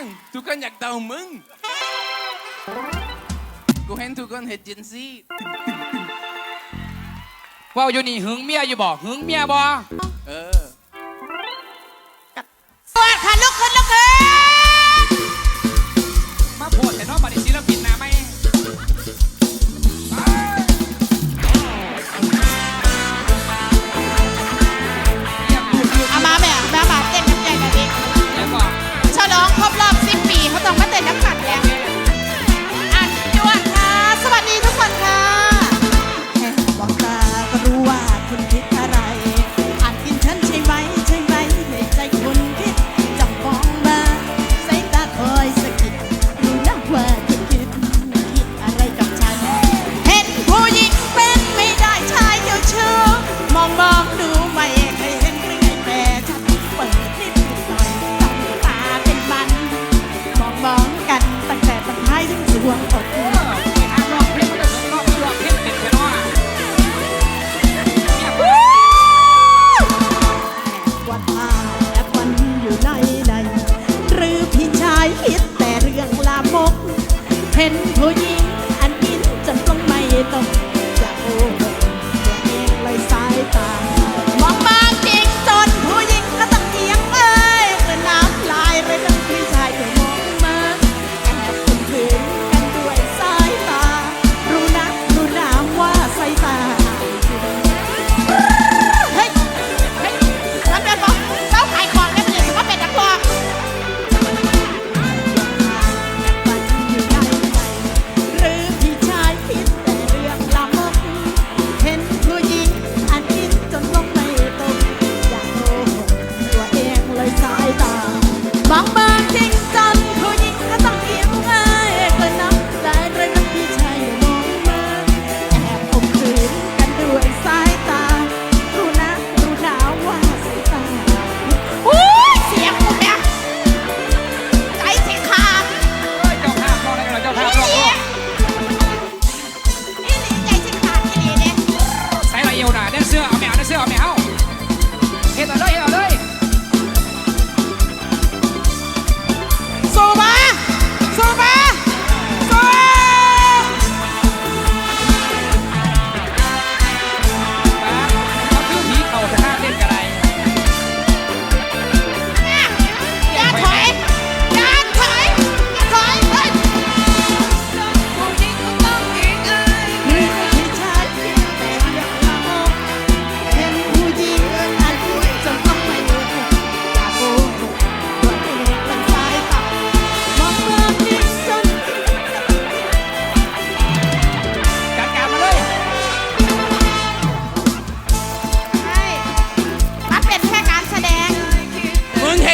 งทุกคนอยากเดามึงกูเห็นทุกคนเห็นจินซี่เว่าอยู่นี่หึงเมียอยู่บ่หึงเมียบ่ เออ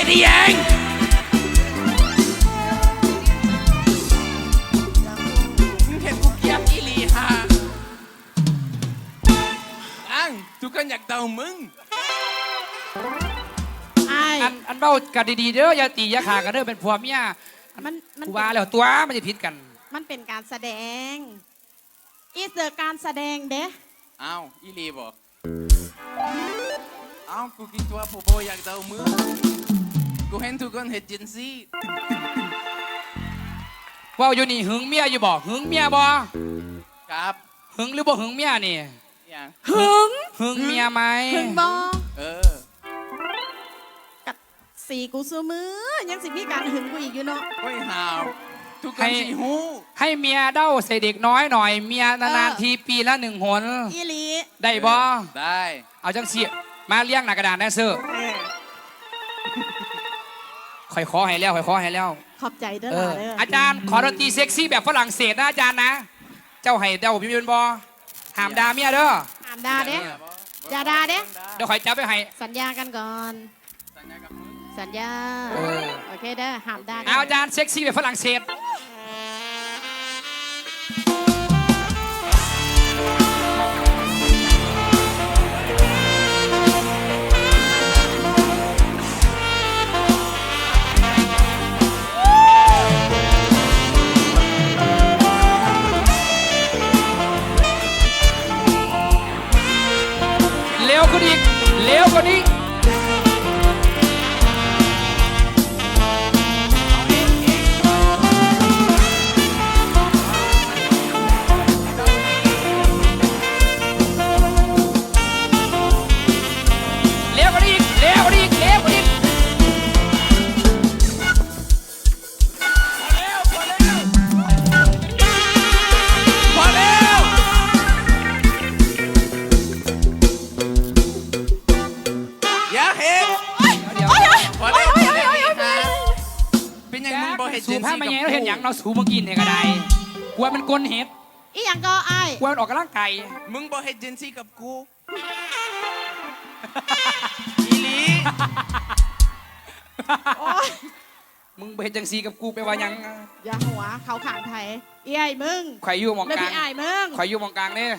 นดีเองมึงเห็นกูเกียดอีหลีฮะอังทุกคนอยากเดามึงไอ้อันอันเบ้ากันดีๆเด้ออย่าตีอย่าขากันเด้อเป็นผัวเมียมันมันกูว่าแล้วตัวมันจะผิดกัน มันเป็นการแสดง อีเสือการแสดงเด้อ้าวอีหลีบอกอ้าวกูคิดว่าผู้โบอยากเดามึง กูเห็นทุกคนเห็นจินซี่เว่าอยู่นี่หึงเมียอยู่บ่หึงเมียบ่ครับหึงหรือบ่หึงเมียนี่อย่างหึงหึงเมียไหมหึงบอเออ กับสีกูซูมือ ยังสิมีการหึงกูอีกอยู่เนาะเฮ้ยหาว ทุกคนสิหูให้เมียเด้าใส่เด็กน้อยหน่อยเมียนานๆทีปีละหนึ่งหนอีหลีได้บ่ได้ เอาจังสิมาเลี้ยงหน้ากระดานแดนเซอร์เออ ข่อยขอให้แล้วข่อยขอให้แล้วขอบใจเด้อเอล่ะอเด้ออาอาจารย์ขอดนตรีเซ็กซี่แบบฝรั่งเศสนะอาจารย์นะ เจ้าให้เด้าพี่เป็นบ่ห้ามด่าเมียเด้อหามดาเด้อย่าด่าเด้ เดี๋ยวข่อยจับไปให้ สัญญากันก่อน สัญญากับมึงสัญญาเออ โอเคเด้อหามดาเด้เอาอาจารย์เซ็กซี่แบบฝรั่งเศส เฮ็ดสูจังผ้าซี่มากับแย่เราเห็นหยังเราสูมากินเนี่ยก็ได้กลัวมันกลนเห็ดอีหยังก็ไอ้ายกลัวมันออกกำลังกายมึงบ่เฮ็ดจังซี่กับกูอีหลีโอ้ยมึงไปเห็นจังซีกับกูไปว่าหยังอย่าหัวเขาขางไทยอีไอ้ายมึงข่อยอยู่หมองแล้วกลางพี่ไอ้ายมึงข่อยอยู่หมองกลางเนี่ย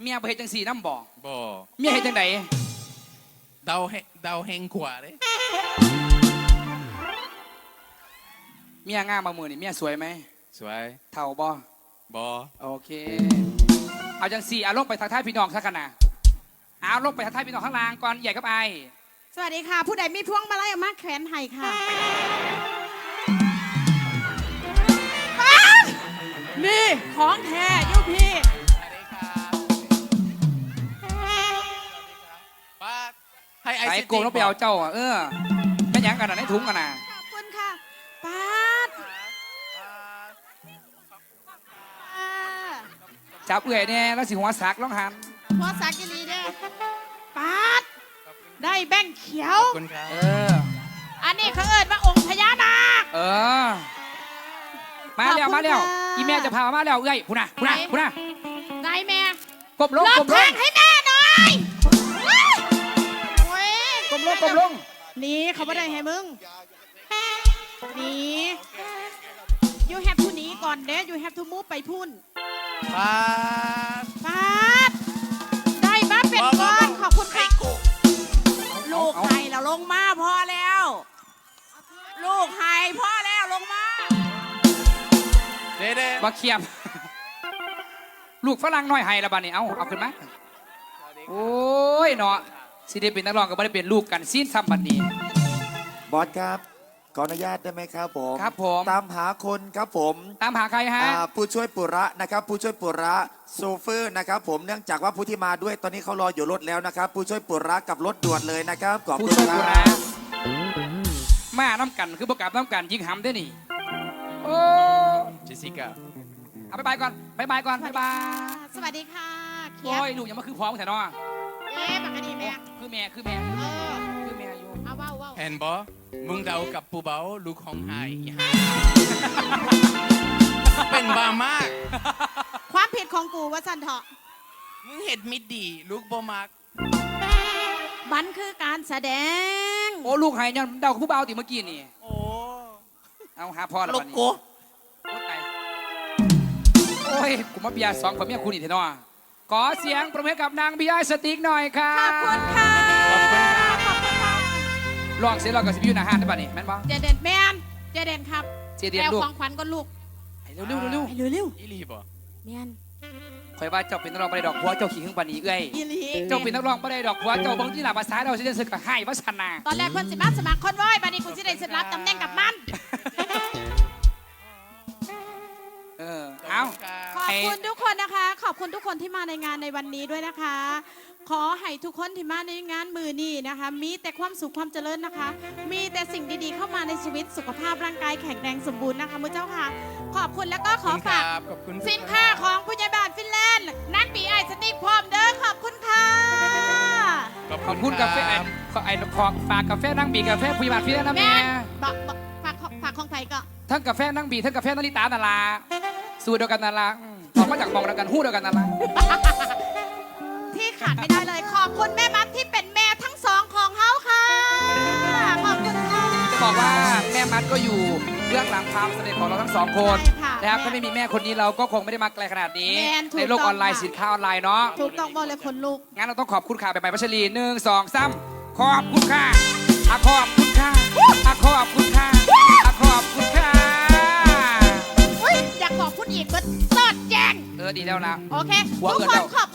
เมียไปเห็นจังซีน้ำบ่บ่เมียเห็นจังไดเดาแฮเดาแหงขวาเลย เมียงามมามือนี่เมียสวยไหมสวยเท่าบ่บ่โอเค เอาจังซีเอาลงไปทักทายพี่น้องสักกันนะเอาลงไปทักทายพี่น้องข้างล่างก่อนใหญ่กับไอายสวัสดีค่ะ ผู้ใดมีพวงมาลัยเอามาแขวนให้ค่ะป๊าบนี่ของแท้อยุพี่สวัสดีครับป้าให้ไอไอ้ซิโกงต้องไปเอาเจ้าอะเออแม่นหยังกันอะในถุงกันน่ะขอบคุณค่ะ จับเอื่อยเนี่ยแล้วสิหัวสักร้องหันหัวสักกิลีเด้อป๊าดได้แบงค์เขียวขอบคุณครับ เออ อันนี้เขาเอิ้นว่าองค์พญานาค เออ มาแล้วขอบคุณมาแล้วค่ะอีแม่จะพามาแล้วเอ้ยพูน่ะพูน่ะไหนพูน่ะได้แม่กบลงรอบกบลทางงให้แม่หน่อยโอ้ยกบลงกบลงหนี่เขาไม่ได้ให้มึงหนี you have to หนีก่อนเด้ you have to move ไปพุ่น ป้าฟาดได้มาเป็นก้อนขอบคุณค่ะลูกไห้เราลงมาพอแล้ว ลูกไห้พอแล้วลงมา เด้เด้มาเขียบ ลูกฝรั่งน้อยให้ละบาดนี้เอาเอาขึ้นมาโอ้ยเนาะสิได้เป็นนักร้องก็ไม่ได้เป็นลูกกันซีนซ้ำบัดนี้ บอสครับ ขออนุญาตได้ไหมครับผม ครับผม ตามหาคนครับผมตามหาใครฮะ อ่าผู้ช่วยปุระนะครับผู้ช่วยปุระโซเฟอร์นะครับผมเนื่องจากว่าผู้ที่มาด้วยตอนนี้เขารออยู่รถแล้วนะครับ ผู้ช่วยปุระกับรถด่วนเลยนะครับขอบผู้คุณช่วยคกูรันะบมาน้ำกันคือประกาศน้ำกันยิงหำได้นี่โอ้เจสสิก้าเอาไปบายก่อนบายบายก่อนบายบายสวัสดีค่ะเขียโอ้บยลูกอย่ามาคือพร้อมแต่เนาะเอ๊ะปกติแม่คือแม่คือแม่เออคือแม่อยู่ เอาเว้าเว้าเห็นบ่มึงเดากับปูเบาลูกของไฮอีห่าเป็นบ้ามาก ความผิดของกูว่าสันเถาะมึงเห็ดมิดดีลูกบ่มักมันคือการแสดง โอ้ลูกหายยันเดากับผู้เบาติเมื่อกี้นี่ โอ้เอาหาพ่อแล้วลูบักดนี้กูโอ้ตายโอ้ยกูมาเบียร์สองผมเมียคุณอีกเถอะเนาะขอเสียงประมือกับนางบีไอสติ๊กหน่อยค่ะขอบคุณค่ะ ขอบคุณครับขอบคุณค่ะ ลองเสียงลองกับสิบยูนาฮานได้ป่ะนี่แม่นบ่ เจเดนแมนเจเดนครับเจเดียนแอวลูก ของขวัญก็ลูกให้เร็วเร็วเร็วเร็วไปเร็วอีหลีบ่ๆแมนคอยว่าเจ้าเป็นนักร้องบ่ได้ดอกหัวเจ้าขี้หึงปานนี้เอ้ยอีหลีเจ้าเป็นนักร้องบ่ได้ดอกหัวเจ้าเบิ่งที่หน้าภาษาเราสิได้สึกกับให้ภาษานาตอนแรกเพิ่นสิมาสมัครคนว้อยบัดนี้กูสิได้สิรับตำแหน่งกับมัน เออ เอาขอบคุณทุกคนนะคะ ขอบคุณทุกคนที่มาในงานในวันนี้ด้วยนะคะ ขอให้ทุกคนที่มาในงานมือนี้นะคะ มีแต่ความสุขความเจริญนะคะ มีแต่สิ่งดีๆเข้ามาในชีวิตสุขภาพร่างกายแข็งแรงสมบูรณ์นะคะมุเจ้าค่ะ ขอบคุณแล้วก็ขอฝากขอบคุณสินค้าของผู้ใหญ่บ้านฟินแลนด์นั่นปีไอสติ๊กพร้อมเด้อขอบคุณค่ะขอบคุณกาแฟไอ้ขอไอ้ขอฝากกาแฟนั่งบีกาแฟผู้ใหญ่บ้านพี่นะแม่แม่บอกบอกฝากของฝากของไผ่ก็ทั้งกาแฟนั่งบีทั้งกาแฟนาริตานาราสูตรเดียวกันนาราอืมออกมาจากมองเดียวกันหู้เดียวกันนาราที่ ขาดไม่ได้เลย ขอบคุณแม่มัดที่เป็นแม่ทั้งสองของเฮาค่ะ ขอบคุณค่ะ บอกว่าแม่มัดก็อยู่เบื้องหลังความสำเร็จของเราทั้งสองคนใช่ค่ะนะครับแม่ถ้าไม่มีแม่คนนี้เราก็คงไม่ได้มาไกลขนาดนี้ แม่นถูกในโลกต้องออนไลน์ค่ะ สินค้าออนไลน์เนาะ ถูกต้องบอกเลยคนลูก งั้นเราต้องขอบคุณค่ะไปไปพัชรีหนึ่งสองสามขอบคุณค่ะอะขอบคุณค่ะอะขอบคุณค่ะอะขอบคุณค่ะ อุ้ยอยากขอบคุณอีกเบิดสอดแจงเออดีแล้วนะ โอเค หัวทุกเกิคนนแล้ว ขอบ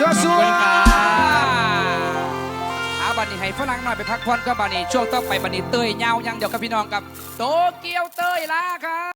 สู้ขอบสู้คุณครัวอาบันนี้ให้ฝรั่งหน่อยไปพักผ่อนก็บันนี้ช่วงต่อไปบันนี้เตยเงายังเดี๋ยวกับพี่น้องกับ โตเกียวเตยลาครับ